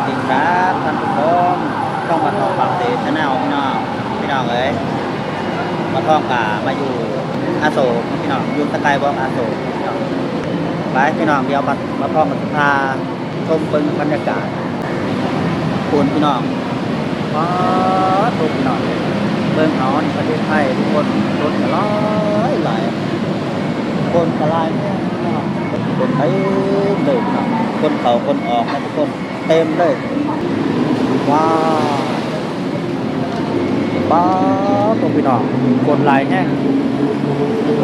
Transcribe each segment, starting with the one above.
สดีครับท่านผู้ชมต้องมาทองปากเตชแนลพี่น้องพี่น้องเอ้ยมาท่องกามาอยู่อาโศกพี่น้องอยู่สกายวอล์กอาโศกพี่น้องไปพี่น้องเดี๋ยวมามาท่องมาพาชมเบิ้งบรรยากาศคุณพี่น้องป๊าดทุกพี่น้องเบิ้งเอนประเทศไทยทุกคนรถหลายหลายคนก็หลายแน่พี่น้องคนเต็มเลยพี่น้องคนเขาคนออกนะทุกคนเต็มเลย ว้าวป้าตัวพี่น้องกดลายแห้ง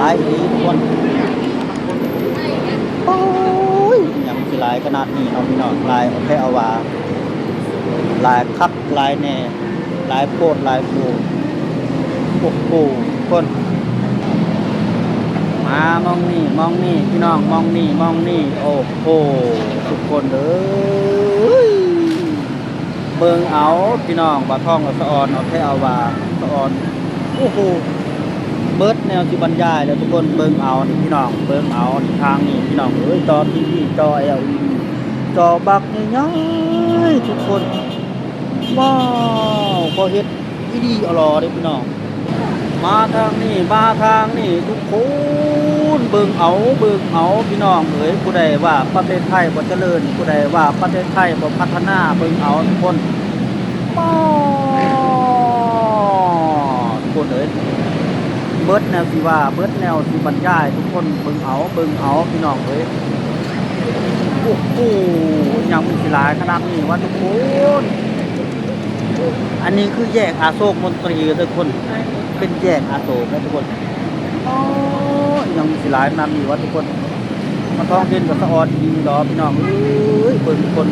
ลายนี้ทุกคนโอ้ยยังสิลายขนาดนี้เนาพี่น้องลายโอเคเอาว่าลายคักลายแน่ลายโพดลายปูโอ้โหคนมามองนี่มองนี่พี่น้องมองนี่มองนี่โอ้โหทุกคนเอ้ย เบิงเอาพี่น้องบาท่องกับสะออนเอาแค่เอาว่าสะออนโอ้โหเบิร์ดแนวที่บรรยายแล้วทุกคนเบิงเอานี่พี่น้องเบิงเอานี่ทางนี่พี่น้องเอ้ยจอทีวีจอ LED จอบักง่ายๆทุกคนว้าวพอเฮ็ดดีอรอเด้พี่น้องมาทางนี้มาทางนี้ทุกคน เบิ่งเอาเบิ่งเอาพี่น้องเอ๋ยผู้ใดว่าประเทศไทยบ่เจริญผู้ใดว่าประเทศไทยบ่พัฒนาเบิ่งเอาทุกคนป้อทุกคนเอ๋ยเบิดแนวสิว่าเบิดแนวสิบรรยาย ทุกคนเบิ่งเอาเบิ่งเอาพี่น้องเอ๋ยโอ้โหยังมีสิหลายขนาดนี้ว่าทุกคนอันนี้คือแยกอาโศกมนตรีทุกคน เป็นแยกอาโศกนะทุกคนอ๋อ ยังมีสิหลายนำอยู่ว่าทุกคน มาท่องเล่นกับสะออนดีดอพี่น้องเอ้ยเปิดคน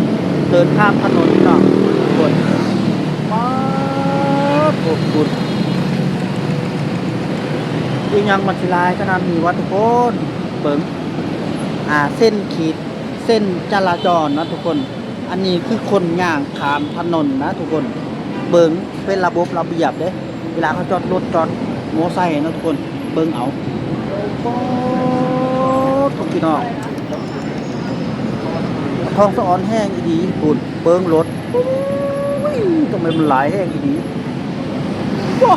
เดินข้ามถนนพี่น้องทุกคนมาโอ้คุณอีกอยังมันสิหลายขนาดนี้ว่าทุกคนเบิ่งอ่าเส้นขีดเส้นจราจรนะทุกคน อันนี้คือคนย่างขามถนนนะทุกคน เบิงเป็นระบบระเบียบเด้ เวลาเขาจอดรถจอดโมไซค์นะทุกคน เบิงเอา โอ้ทุกพี่น้องทองสะออนแห้งอีดีคุณเบิ่งรถทำไมมันหลายแห้งอีดีว้า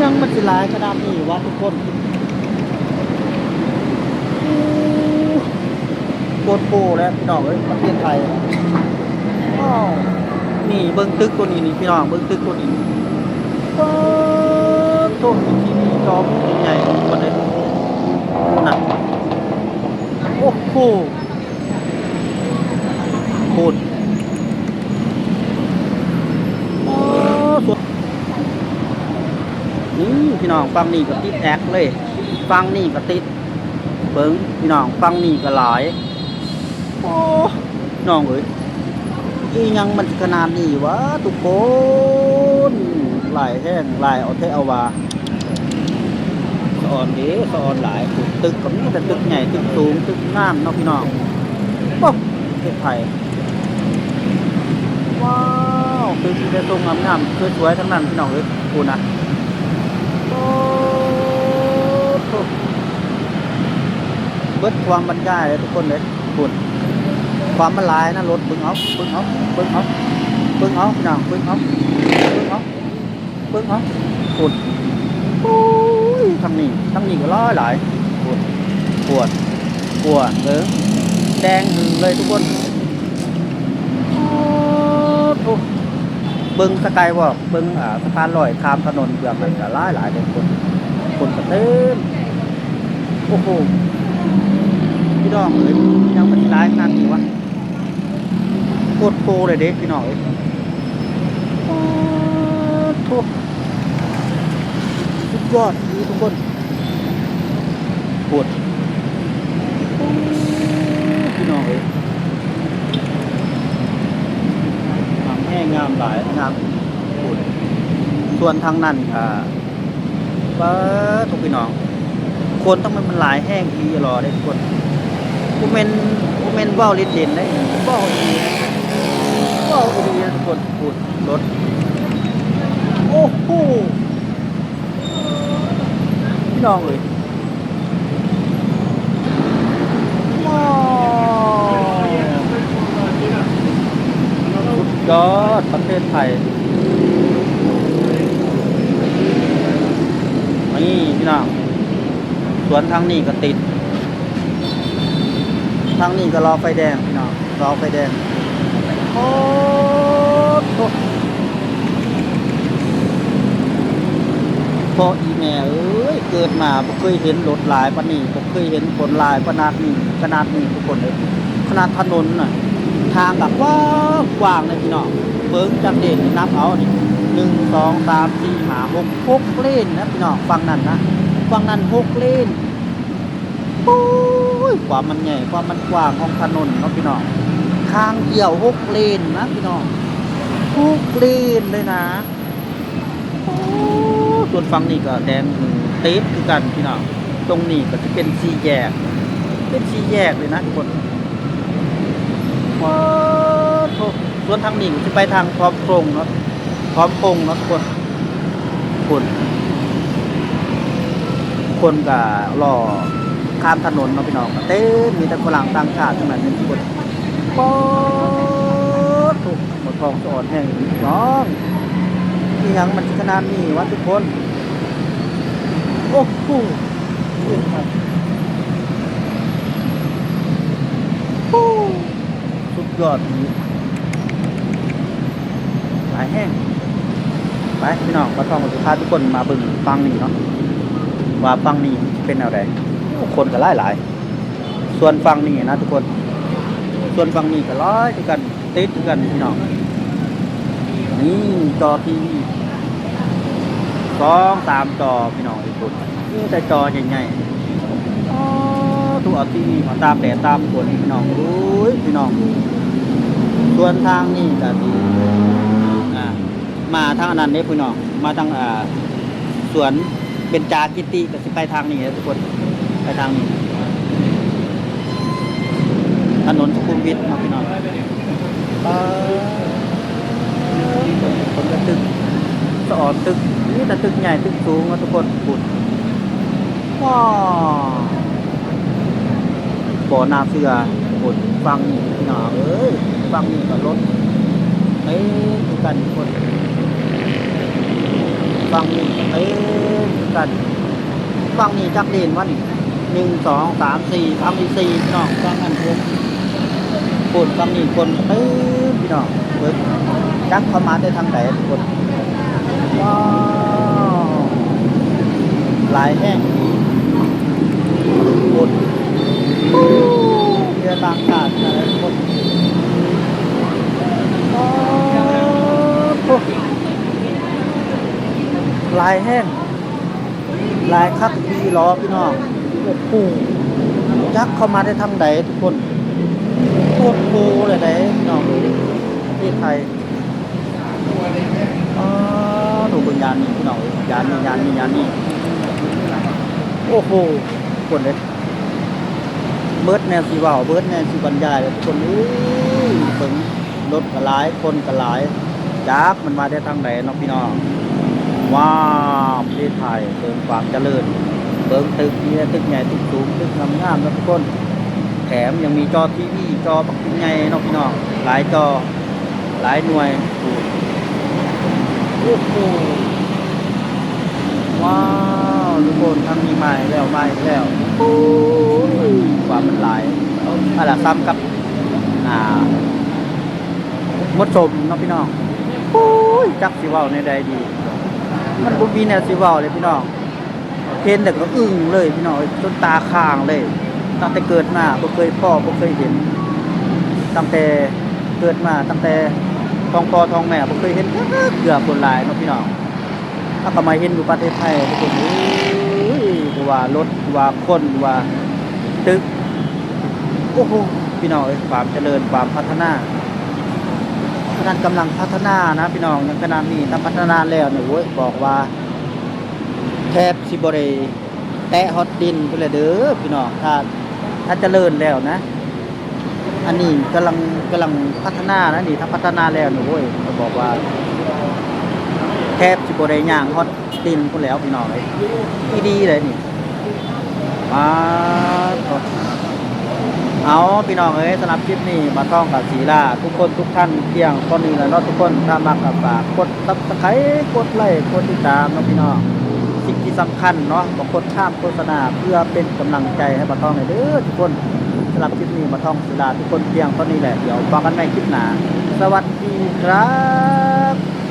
ยังมันสิหลายขนาดนี้วะทุกคนโคตรโปแล้วพี่น้องเอ้ยประเทศไทยว้าวนี่เบิ้งตึกตัวนี้นี่พี่น้องเบิ้งตึกตัวนี้ว้าวโตมีทีวีจอใหญ่กว่าเลยน่ะ โอ้โหโคตรว้าวสวยนี่พี่น้องฟังนี่ก็ติดแอคเลย ฟังนี่ก็ติดเบิ้งพี่น้องฟังนี่ก็หลายโอ้น้องเอ้ยอียังมันขนาดนี้วะทุกคนหลายแห้งหลายเอาเทเอาว่า สอนเดีสอนหลายตึกก็มีแต่ตึกใหญ่ตึกสูงตึกงามเนาะพี่น้องป๊บประเทศไทยว้าวตึกที่ได้ตรงงามๆสวยๆทั้งนั้นพี่น้องเอ้ยกูนะโอ้เบิดความบรรยายเลยทุกคนเลยคุณความมันลายนะรถเบิ่งเอาเบิ่งเอาเบิ่งเอาเบิ่งเอาพี่น้องเบิ่งเอาเบิ่งเอาเบิ่งเอาปวดโอ้ย ทางนี้ทางนี้ก็ร้อยหลายปวดปวดปวดเออแดงเลยทุกคนโอ้โหเบิ่งสกายวอล์กเบิ่งอ่าสะพานลอยข้ามถนนเกือบมันก็หลายหลายเลยคนคนก็เต็มโอ้โหพี่น้องเอ้ยยังมันร้ายขนาดนี้วะโคตรโปรเลยเด็กพี่น้องเอ้ยโอ้โหสุด ยอดดีทุกคนปวดพี่น้องเอ้ยงามแห้งงามหลายงามปวดส่วนทางนั้นอ่าป้าทุกพี่น้อง คนต้องมันมันหลายแห้งดีรอได้ทุกคนกูเมนกูเมนเบ้าลิ้นเด่นได้เบ้าดีเบ้าดีนะทุกคนพูดรถ โอ้โห พี่น้องเลยว้าวยอดประเทศไทย นี่พี่น้อง สวนทางนี้ก็ติด ทางนี้ก็รอไฟแดงพี่น้อง รอไฟแดง โอ้โหพ ออีแม่เอ้ยเกิดมาบ่เคยเห็นรถหลายปานนี้บ่เคยเห็นคนหลายขนาดนี้ขนาดนี้ทุกคนเลยขนาดถนนน่ะทางกับว้ากว้างเลยพี่น้องเบิ้งจังเด่นนับเอานี่หนึ่งสองสามสี่ห้าหกหกเลนนะพี่น้องฝั่งนั้นนะฝั่งนั้นหกเลนโอ้ยความมันใหญ่ความมันกว้างของถนนเนาะพี่น้องทางเดี่ยวหกเลนนะพี่น้องหกเลนเลยนะโอ้ ส่วนฝั่งนี้ก็แดงเต๊ดคือกันพี่น้องตรงนี้ก็จะเป็นสี่แยก เป็นสี่แยกเลยนะทุกคนว้าวส่วนทางนี้จะไปทางพร้อมโปร่งเนาะพร้อมโปร่งเนาะทุกคนคนคนกับรอข้ามถนนเนาะพี่น้องเต้มีแต่ฝรั่งต่างชาติทั้งนั้นเป็นทุกคนป๊อดถูกหมดทองสอนแห้งน้อง นี่ยังมันขนาดนี้วะทุกคน โอ้โหสุดยอดนี้หลายแห้งไปพี่น้องก็ต้องมาพาทุกคนมาบึงฟังนี่เนาะว่าฟังนี่เป็นอะไรคนก็หลายหลายๆส่วนฟังนี่นะทุกคน ส่วนฟังนี่ก็ร้อยด้วยกันติดด้วยกันพี่น้อง นี่จอทีวีสองสามจอพี่น้องทุกคนนี่แต่จอใหญ่ๆอ๋อถูกเอาทีวีมาตามแดดตามฝนพี่น้องโอ้ยพี่น้องส่วนทางนี่ก็สิอ่มาทางอนันต์เด้พี่น้องมาทางอ่าสวนเบญจากิติก็สิไปทางนี้นะทุกคนไปทางนี้ถนนสุขุมวิทเนาพี่น้องอ คนก็ตึกสะออนตึกนี่แต่ตึกใหญ่ตึกสูงทุกคนปุดว้าบ่อนาเสือปุดฟังนี่พี่น้อเอ้ยฟังนี่ก็รถเอ้ยทุกันคนฟังนี่เอ้ยทุกันฟังนี่จักเด่นวะนี่หนึ่งสองสามสี่ฟังนี่สี่น้องฟังอันหกปวดฟังนี่คนเอ้ยพี่น้องเบิด จักเข้ามาได้ทางไหนทุกคนว้าวหลายแห้งปวดเรือบางขาดอะไรทุกคนลายแห้งลายคักพีล้อพี่น้องโอ้โหยักเข้ามาได้ทางใดทุกคนโคตรโคเลยไหนน้องประเทศไทย อ๋อดูเบนยานนี่พี่น้องยานนี่ยานนี่ยานนี่โอ้โหคนเลยเบิร์ดแนวสีว่าวเบิร์ดแนวสีบรรยายเลยทุกคนอู้ยเบิ่งรถกระหลายคนกระหลายจักมันมาได้ทางไหนเนาะพี่น้องว้าวประเทศไทยเติมความเจริญ เบิ่งตึกนี่ตึกใหญ่ตึกสูงตึกงามงามนะทุกคนแถมยังมีจอทีวีจอปักใหญ่เนาะพี่น้องหลายจอหลายหน่วย โอ้โหว้าวทุกคนทำมีใหม่แล้วใหม่แล้วโอ้ยความมันหลายเอาอะไรซ้ำกับอ่ามดสมเนาะพี่น้องโอ้ยจักสิว้าในใดดี มันบ่มีแนวสิว้าเลยพี่น้องเห็นแต่ก็อึ้งเลยพี่น้องจนตาค้างเลย ตั้งแต่เกิดมาบ่เคยพ่อบ่เคยเห็น ตั้งแต่เกิดมาตั้งแต่ ทองพ่อทองแม่บ่เคยเห็นเกือบคนหลายเนาะพี่น้องถ้าก็มาเห็นอยู่ประเทศไทยทุกคนว่ารถว่าคนว่าตึกโอ้โหพี่น้องเอ้ความเจริญความพัฒนาขนาดกำลังพัฒนานะพี่น้องยังขนาดนี้ถ้าพัฒนาแล้วเนี่ยโว้ยบอกว่าแทบสิบริแตะฮอตดินไปเลยเด้อพี่น้องถ้าถ้าเจริญแล้วนะ อันนี้กำลังกำลังพัฒนานะนี่ถ้าพัฒนาแล้วเนี่ยโว้ยก็บอกว่า แทบสิบริย่างฮอตดินพุ่นแล้วพี่น้องเลยดีดีเลยนี่มาเอาพี่น้องเอ้ยสำหรับคลิปนี้มาท่องกับศีลาทุกคนทุกท่านเพียงตอนนี้แหละเนาะทุกคนถ้ามักกับฝากกดซับสไครกดไลค์กดติดตามเนาะพี่น้องสิ่งที่สำคัญเนาะบางคนข้ามโฆษณาเพื่อเป็นกำลังใจให้มาท่องในอยเด้อทุกคน สำหรับคลิปนี้มาท่องสุราทุกคนเพียงตอนนี้แหละ เดี๋ยวฟังกันในคลิปหน้าสวัสดีครับ